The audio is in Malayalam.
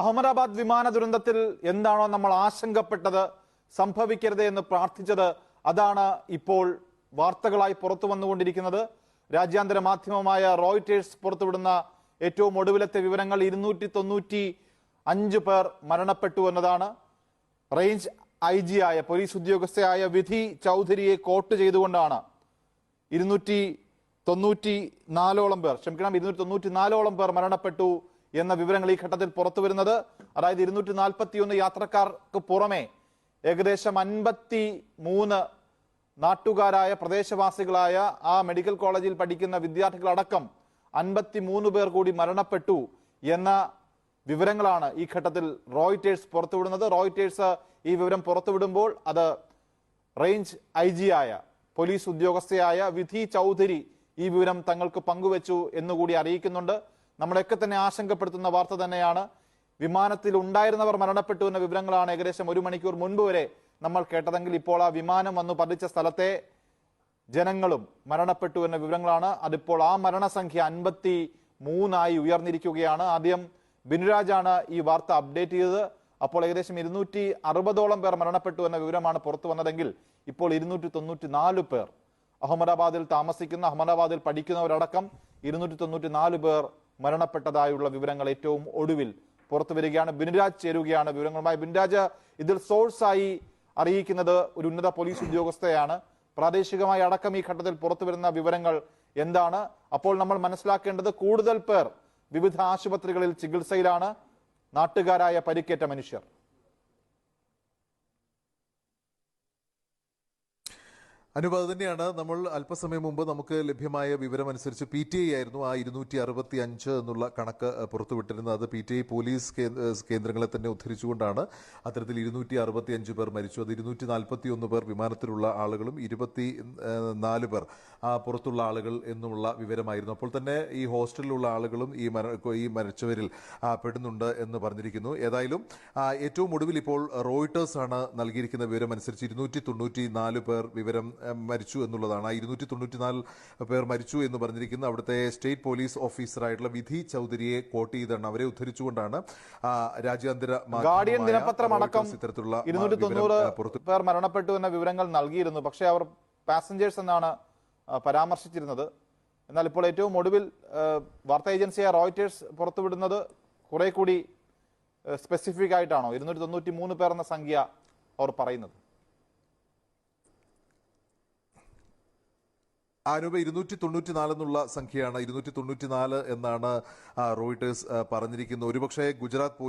അഹമ്മദാബാദ് വിമാന ദുരന്തത്തിൽ എന്താണോ നമ്മൾ ആശങ്കപ്പെട്ടത് സംഭവിക്കരുത് എന്ന് പ്രാർത്ഥിച്ചത് അതാണ് ഇപ്പോൾ വാർത്തകളായി പുറത്തു വന്നുകൊണ്ടിരിക്കുന്നത്. രാജ്യാന്തര മാധ്യമമായ റോയിറ്റേഴ്സ് പുറത്തുവിടുന്ന ഏറ്റവും ഒടുവിലത്തെ വിവരങ്ങൾ ഇരുന്നൂറ്റി തൊണ്ണൂറ്റി അഞ്ച് പേർ മരണപ്പെട്ടു എന്നതാണ്. റേഞ്ച് ഐ ജി ആയ പോലീസ് ഉദ്യോഗസ്ഥയായ വിധി ചൗധരിയെ കോട്ട് ചെയ്തുകൊണ്ടാണ് ഇരുന്നൂറ്റി തൊണ്ണൂറ്റി നാലോളം പേർ ക്ഷമിക്കണം ഇരുന്നൂറ്റി തൊണ്ണൂറ്റി നാലോളം പേർ മരണപ്പെട്ടു എന്ന വിവരങ്ങൾ ഈ ഘട്ടത്തിൽ പുറത്തു വരുന്നത്. അതായത് ഇരുന്നൂറ്റി നാൽപ്പത്തി ഒന്ന് യാത്രക്കാർക്ക് പുറമെ ഏകദേശം അൻപത്തി മൂന്ന് നാട്ടുകാരായ പ്രദേശവാസികളായ ആ മെഡിക്കൽ കോളേജിൽ പഠിക്കുന്ന വിദ്യാർത്ഥികളടക്കം അൻപത്തി മൂന്ന് പേർ കൂടി മരണപ്പെട്ടു എന്ന വിവരങ്ങളാണ് ഈ ഘട്ടത്തിൽ റോയിറ്റേഴ്സ് പുറത്തുവിടുന്നത്. റോയിറ്റേഴ്സ് ഈ വിവരം പുറത്തുവിടുമ്പോൾ അത് റേഞ്ച് ഐ ആയ പോലീസ് ഉദ്യോഗസ്ഥയായ വിധി ചൗധരി ഈ വിവരം തങ്ങൾക്ക് പങ്കുവച്ചു എന്നുകൂടി അറിയിക്കുന്നുണ്ട്. നമ്മളെയൊക്കെ തന്നെ ആശങ്കപ്പെടുത്തുന്ന വാർത്ത തന്നെയാണ്. വിമാനത്തിൽ ഉണ്ടായിരുന്നവർ മരണപ്പെട്ടു എന്ന വിവരങ്ങളാണ് ഏകദേശം ഒരു മണിക്കൂർ മുൻപ് വരെ നമ്മൾ കേട്ടതെങ്കിൽ ഇപ്പോൾ ആ വിമാനം വന്നു പതിച്ച സ്ഥലത്തെ ജനങ്ങളും മരണപ്പെട്ടു എന്ന വിവരങ്ങളാണ്. അതിപ്പോൾ ആ മരണസംഖ്യ അൻപത്തി മൂന്നായി ഉയർന്നിരിക്കുകയാണ്. ആദ്യം ബിനുരാജാണ് ഈ വാർത്ത അപ്ഡേറ്റ് ചെയ്തത്. അപ്പോൾ ഏകദേശം ഇരുന്നൂറ്റി അറുപതോളം പേർ മരണപ്പെട്ടു എന്ന വിവരമാണ് പുറത്തു വന്നതെങ്കിൽ ഇപ്പോൾ ഇരുന്നൂറ്റി തൊണ്ണൂറ്റി നാല് പേർ അഹമ്മദാബാദിൽ താമസിക്കുന്ന അഹമ്മദാബാദിൽ പഠിക്കുന്നവരടക്കം ഇരുന്നൂറ്റി തൊണ്ണൂറ്റി നാല് പേർ മരണപ്പെട്ടതായുള്ള വിവരങ്ങൾ ഏറ്റവും ഒടുവിൽ പുറത്തു വരികയാണ്. ബിനുരാജ് ചേരുകയാണ് വിവരങ്ങളുമായി. ബിനുരാജ് ഇതിൽ സോഴ്സായി അറിയിക്കുന്നത് ഒരു ഉന്നത പോലീസ് ഉദ്യോഗസ്ഥയാണ്. പ്രാദേശികമായി അടക്കം ഈ ഘട്ടത്തിൽ പുറത്തു വരുന്ന വിവരങ്ങൾ എന്താണ്? അപ്പോൾ നമ്മൾ മനസ്സിലാക്കേണ്ടത് കൂടുതൽ പേർ വിവിധ ആശുപത്രികളിൽ ചികിത്സയിലാണ്. നാട്ടുകാരായ പരിക്കേറ്റ മനുഷ്യർ. അനുപ തന്നെയാണ്. നമ്മൾ അല്പസമയം മുമ്പ് നമുക്ക് ലഭ്യമായ വിവരം അനുസരിച്ച് പി ടി ഐ ആയിരുന്നു ആ ഇരുന്നൂറ്റി അറുപത്തി അഞ്ച് എന്നുള്ള കണക്ക് പുറത്തുവിട്ടിരുന്നത്. അത് പി ടി ഐ പോലീസ് കേന്ദ്രങ്ങളെ തന്നെ ഉദ്ധരിച്ചുകൊണ്ടാണ് അത്തരത്തിൽ ഇരുന്നൂറ്റി അറുപത്തി അഞ്ച് പേർ മരിച്ചു. അത് ഇരുന്നൂറ്റി നാൽപ്പത്തി ഒന്ന് പേർ വിമാനത്തിലുള്ള ആളുകളും ഇരുപത്തി നാല് പേർ ആ പുറത്തുള്ള ആളുകൾ എന്നുള്ള വിവരമായിരുന്നു. അപ്പോൾ തന്നെ ഈ ഹോസ്റ്റലിലുള്ള ആളുകളും ഈ മര ഈ മരിച്ചവരിൽ പെടുന്നുണ്ട് എന്ന് പറഞ്ഞിരിക്കുന്നു. ഏതായാലും ഏറ്റവും ഒടുവിൽ ഇപ്പോൾ റോയിട്ടേഴ്സ് ആണ് നൽകിയിരിക്കുന്ന വിവരം അനുസരിച്ച് ഇരുന്നൂറ്റി തൊണ്ണൂറ്റി നാല് പേർ വിവരം മരിച്ചു എന്നുള്ളതാണ്. ആ ഇരുന്നൂറ്റി തൊണ്ണൂറ്റി നാല് പേർ മരിച്ചു എന്ന് പറഞ്ഞിരിക്കുന്ന അവിടുത്തെ സ്റ്റേറ്റ് പോലീസ് ഓഫീസറായിട്ടുള്ള വിധി ചൗധരിയെ കോട്ട് ചെയ്താണ്. അവരെ ഉദ്ധരിച്ചുകൊണ്ടാണ് രാജ്യാന്തര ഗാർഡിയൻ ദിനപത്രം അടക്കം ഇത്തരത്തിലുള്ള ഇരുന്നൂറ്റി തൊണ്ണൂറ് പേർ മരണപ്പെട്ടു എന്ന വിവരങ്ങൾ നൽകിയിരുന്നു. പക്ഷേ അവർ പാസഞ്ചേഴ്സ് എന്നാണ് പരാമർശിച്ചിരുന്നത്. എന്നാൽ ഇപ്പോൾ ഏറ്റവും ഒടുവിൽ വാർത്താ ഏജൻസിയായ റോയിറ്റേഴ്സ് പുറത്തുവിടുന്നത് കുറെ കൂടി സ്പെസിഫിക് ആയിട്ടാണോ? ഇരുന്നൂറ്റി തൊണ്ണൂറ്റി മൂന്ന് പേർ എന്ന സംഖ്യ അവർ പറയുന്നത്. ആനൂപ ഇരുന്നൂറ്റി തൊണ്ണൂറ്റി നാല് എന്നുള്ള സംഖ്യയാണ്. ഇരുന്നൂറ്റി തൊണ്ണൂറ്റി നാല് എന്നാണ് റോയിട്ടേഴ്സ് ആ, പറഞ്ഞിരിക്കുന്നത്. ഒരുപക്ഷെ ഗുജറാത്ത് പോലീസ്